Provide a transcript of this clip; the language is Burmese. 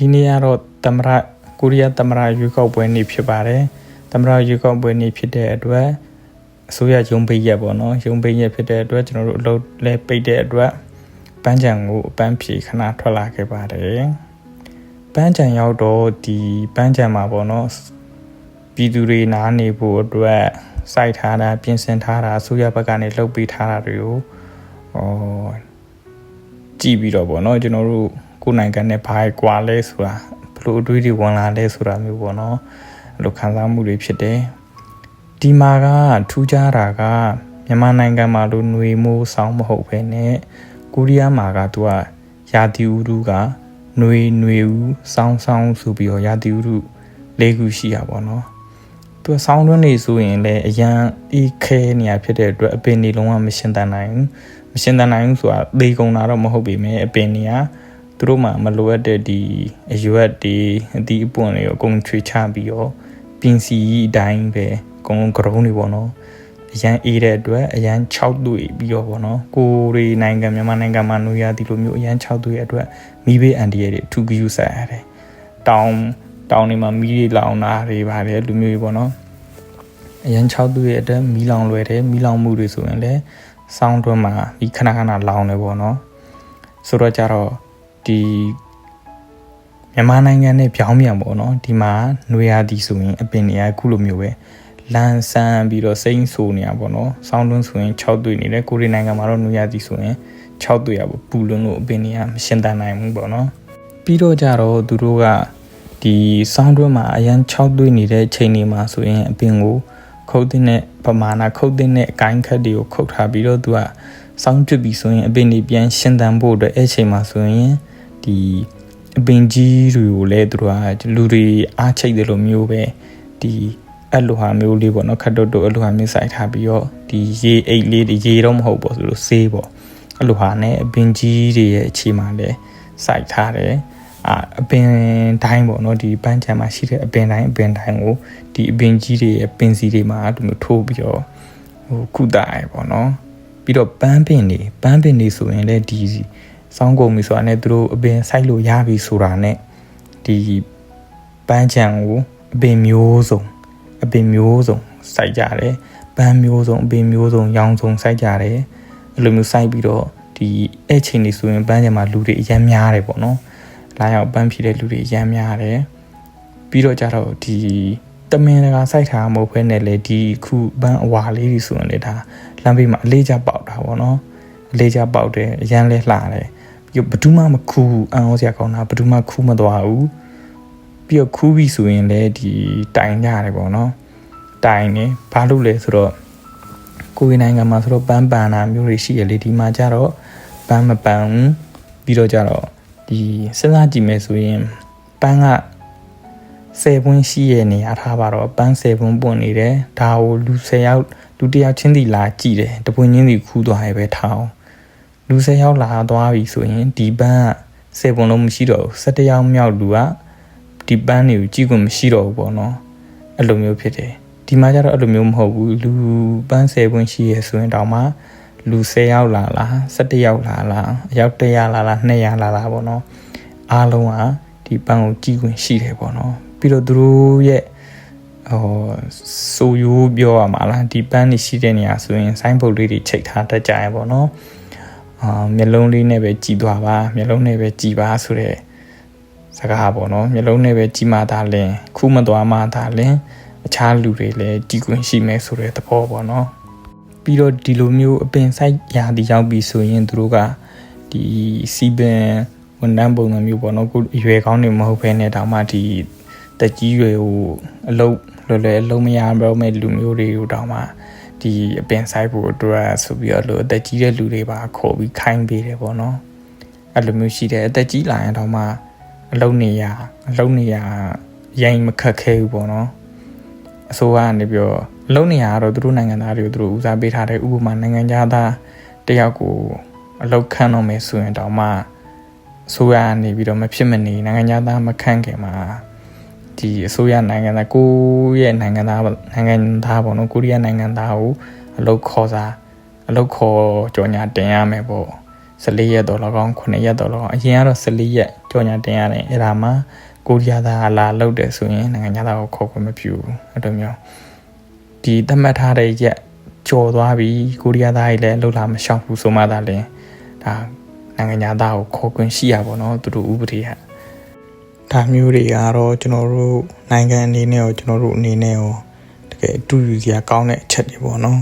ဒီနေ့ကတော့သမရကိုရီးယားသမရရွေးကောက်ပွဲနေ့ဖြစ်ပါတယ်သမရရွေးကောက်ပွဲနေ့ဖြစ်တဲ့အတွက်အစိုးရရုံးပိတ်ရက်ပေါ့နော်ရုံးပိတ်ရက်ဖြစ်တဲ့အတွက်ကျွန်တော်တို့အလုပ်လဲပိတ်တဲ့အတွက်ပန်းချံကိုအပန်းဖြေခဏထွက်လာခဲ့ပါတယ်ပန်းချံရောက်တော့ဒီပန်းချံမှာပေါ့နော်ပြည်သူတွေနားနေဖို့အတွက်စိုက်ထားတာပြင်ဆင်ထားတာအစိုးရဘက်ကနေလှုပ်ပေးထားတာတွေကိုဟောကြည့်ပြီးတော့ပေါ့နော်ကျွန်တော်တို့ ကိုယ်နိုင်ငံနဲ့ဘာကွာလဲဆိုတာဘလို့အတွေးတွေဝင်လာလဲဆိုတာမျိုးပေါ့နော်အဲ့လိုခံစားမှုတွေဖြစ်တယ်ဒီမှာကထူးခြားတာကမြန်မာနိုင်ငံမှာလို့ຫນွေမိုးဆောင်းမဟုတ်ဘဲနဲ့ကိုရီးယားမှာကသူကရာသီဥတုကຫນွေຫນွေဦးဆောင်းဆောင်းဆိုပြီးတော့ရာသီဥတုလေးခုရှိရပါတော့သူဆောင်းတွင်းနေဆိုရင်လည်းအရန်အေးခဲနေရဖြစ်တဲ့အတွက်အပင်တွေလုံးဝမရှင်းတန်နိုင်ဘူးမရှင်းတန်နိုင်ဘူးဆိုတာသေကုန်တာတော့မဟုတ်ပေမဲ့အပင်တွေက သူတို့မှမလိုအပ်တဲ့ဒီအရွက်တွေအသီးအပွင့်တွေအကုန်ချွေချပြီးတော့ပင်စီအတိုင်းပဲအကုန်လုံးကရုံးတွေပေါ့နော်အရန်အေးတဲ့အတွက်အရန်6တွေ့ပြီးတော့ပေါ့နော်ကိုရီနိုင်ငံမြန်မာနိုင်ငံမှာနူရဒီလိုမျိုးအရန်6တွေ့ရဲ့အတွက်မိဘေးအန်ဒီရဲ့တွေအထူးဂရုစိုက်ရတယ်တောင်တောင်တွေမှာမီးတွေလောင်တာတွေပါတယ်လူမျိုးတွေပေါ့နော်အရန်6တွေ့ရဲ့အတွက်မီးလောင်လွယ်တယ်မီးလောင်မှုတွေဆိုရင်လည်းစောင်းတွင်းမှာဒီခဏခဏလောင်တယ်ပေါ့နော်ဆိုတော့ကြတော့ ဒီမြန်မာနိုင်ငံနဲ့ပြောင်းပြန်ပေါ့နော်ဒီမှာနွေရာသီဆိုရင်အပင်တွေကအခုလိုမျိုးပဲလန်ဆန်းပြီးတော့စိမ့်ဆူနေတာပေါ့နော်စောင်းတွန်းဆိုရင်6တွေ့နေတယ်ကိုရီးနိုင်ငံမှာတော့နွေရာသီဆိုရင်6တွေ့ရပေါ့ပူလွန်းလို့အပင်တွေကမရှင်းတန်နိုင်ဘူးပေါ့နော်ပြီးတော့ကြတော့သူတို့ကဒီစောင်းတွန်းမှာအရန်6တွေ့နေတဲ့ချိန်တွေမှာဆိုရင်အပင်ကိုခုတ်တဲ့ပမာဏခုတ်တဲ့အကိုင်းခက်တွေကိုခုတ်ထားပြီးတော့သူကစောင်းပြစ်ပြီးဆိုရင်အပင်တွေပြန်ရှင်းတန်ဖို့အတွက်အဲ့ချိန်မှာဆိုရင် ဒီအပင်ကြီးတွေကိုလည်းသူတို့ကလူတွေအားချိတ်တယ်လို့မျိုးပဲဒီအဲ့လိုဟာမျိုးလေးပေါ့နော်ခတ်တုတ်တုတ်အဲ့လိုဟာမျိုးစိုက်ထားပြီးတော့ဒီရေအိတ်လေးတွေရေတော့မဟုတ်ပေါ့ဆိုလို့ဆေးပေါ့အဲ့လိုဟာနဲ့အပင်ကြီးတွေရဲ့အခြေမှာလည်းစိုက်ထားတယ်အာအပင်တိုင်းပေါ့နော်ဒီပန်းချံမှာရှိတဲ့အပင်တိုင်းအပင်တိုင်းကိုဒီအပင်ကြီးတွေရဲ့ပင်စီတွေမှာဒီလိုထိုးပြီးတော့ဟိုကုသရပေါ့နော်ပြီးတော့ပန်းပင်တွေပန်းပင်တွေဆိုရင်လည်းဒီ စောင်းကုန်ပြီဆိုတာနဲ့သူတို့အပင်စိုက်လို့ရပြီဆိုတာနဲ့ဒီပန်းချံကိုအပင်မျိုးစုံအပင်မျိုးစုံစိုက်ကြတယ်ပန်းမျိုးစုံအပင်မျိုးစုံရောင်စုံစိုက်ကြတယ်အဲ့လိုမျိုးစိုက်ပြီးတော့ဒီအဲ့ချိန်တွေဆိုရင်ပန်းချံမှာလူတွေအများများတယ်ပေါ့နော်လာရောက်ပန်းဖြည့်တဲ့လူတွေအများများတယ်ပြီးတော့ကြတော့ဒီတမင်တကာစိုက်ထားမဟုတ်ဘဲနဲ့လေဒီခုပန်းအဝါလေးတွေဆိုရင်လေဒါလမ်းဘေးမှာအလေးချပေါက်တာပေါ့နော်အလေးချပေါက်တယ်အရန်လဲလှတယ် ပြီးတော့ဘယ်သူမှမခူးအံ့ဩစရာကောင်းတာဘယ်သူမှခူးမသွားဘူးပြီးတော့ခူးပြီဆိုရင်လည်းဒီတိုင်ကြရတယ်ပေါ့နော်တိုင်နေဘာလို့လဲဆိုတော့ကိုယ်နိုင်ငံမှာဆိုတော့ပန်းပန်တာမျိုးတွေရှိရလေဒီမှာကြတော့ပန်းမပန်ဘူးပြီးတော့ကြတော့ဒီစဉ်းစားကြည့်မယ်ဆိုရင်ပန်းက10ပွင့်ရှိရနေရထားပါတော့ပန်း10ပွင့်ပွင့်နေတယ်ဒါကိုလူ10ယောက်လူတယောက်ချင်းစီလာကြည့်တယ်တပွင့်ချင်းစီခူးသွားရပဲထောင်း လူ10ယောက်လာသွားပြီဆိုရင်ဒီပန်းက10ပွင့်လုံးမရှိတော့ဘူး17ယောက်မြောက်လူကဒီပန်းတွေကိုကြည့်ခွင့်မရှိတော့ဘူးပေါ့နော်အဲ့လိုမျိုးဖြစ်တယ်ဒီမှာကျတော့အဲ့လိုမျိုးမဟုတ်ဘူးလူပန်း10ပွင့်ရှိရဆိုရင်တောင်မှလူ10ယောက်လာလား17ယောက်လာလားအယောက်100လာလား200လာလားပေါ့နော်အားလုံးကဒီပန်းကိုကြည့်ခွင့်ရှိတယ်ပေါ့နော်ပြီးတော့သူတို့ရဲ့ဟိုဆိုရိုးပြောရမှာလားဒီပန်းနေရှိတဲ့နေရာဆိုရင်ဆိုင်းဘုတ်လေးတွေချိန်ထားတတ်ကြရင်ပေါ့နော် အာမျက်လုံးလေးနဲ့ပဲကြည်သွားပါမျက်လုံးနဲ့ပဲကြည်ပါဆိုတဲ့စကားပေါ့နော်မျက်လုံးနဲ့ပဲကြည်မှသာလင်ခူးမသွားမှသာလင်အခြားလူတွေလည်းကြည်ခွင့်ရှိမယ်ဆိုတဲ့သဘောပေါ့နော်ပြီးတော့ဒီလိုမျိုးအပင်ဆိုင်ရာတီရောက်ပြီဆိုရင်သူတို့ကဒီစီပင်ဝန်ထမ်းပုံစံမျိုးပေါ့နော်ကိုရွယ်ကောင်းနေမဟုတ်ဘဲနဲ့တောင်မှဒီတက်ကြီးရွယ်ကိုအလုံးလွယ်လွယ်အလုံးမရတော့မဲ့လူမျိုးတွေကိုတောင်မှ ဒီအပင်ဆိုင်ဖို့အတွက်ဆိုပြီးတော့လို့အသက်ကြီးတဲ့လူတွေပါခေါ်ပြီးခိုင်းပေးတယ်ပေါ့နော်အဲ့လိုမျိုးရှိတယ်အသက်ကြီးလာရင်တော့မှအလုံးနေရအလုံးနေရရိုင်းမခက်ခဲဘူးပေါ့နော်အစိုးရကနေပြီးတော့အလုံးနေရကတော့သူတို့နိုင်ငံသားတွေကိုသူတို့ဦးစားပေးထားတဲ့ဥပမာနိုင်ငံသားတယောက်ကိုအလောက်ခန့်တော့မယ်ဆိုရင်တောင်မှအစိုးရကနေပြီးတော့မဖြစ်မနေနိုင်ငံသားမခန့်ခင်မှာ ဒီအစိုးရနိုင်ငံသားကိုရဲ့နိုင်ငံသားနိုင်ငံသားပေါ့နော်ကိုရီးယားနိုင်ငံသားကိုအလုပ်ခေါ်စားအလုပ်ခေါ်ကြော်ညာတင်ရမယ်ပေါ့14ရက်တော့၎င်း9ရက်တော့၎င်းအရင်ကတော့14ရက်ကြော်ညာတင်ရတယ်အဲ့ဒါမှကိုရီးယားသားလာလောက်တယ်ဆိုရင်နိုင်ငံသားကိုခေါ်ခွင့်မပြုဘူးအဲ့လိုမျိုးဒီသတ်မှတ်ထားတဲ့ရက်ကြော်သွားပြီကိုရီးယားသားကြီးလည်းလှုပ်လာမရှောင်ဘူးဆိုမှသာလဲဒါနိုင်ငံသားကိုခေါ်ခွင့်ရှိရပါတော့သူတို့ဥပဒေက ဒါမျိုးတွေကတော့ကျွန်တော်တို့နိုင်ငံအနေနဲ့ရောကျွန်တော်တို့အနေနဲ့ရောတကယ်အတူယူစရာကောင်းတဲ့အချက်တွေပေါ့နော်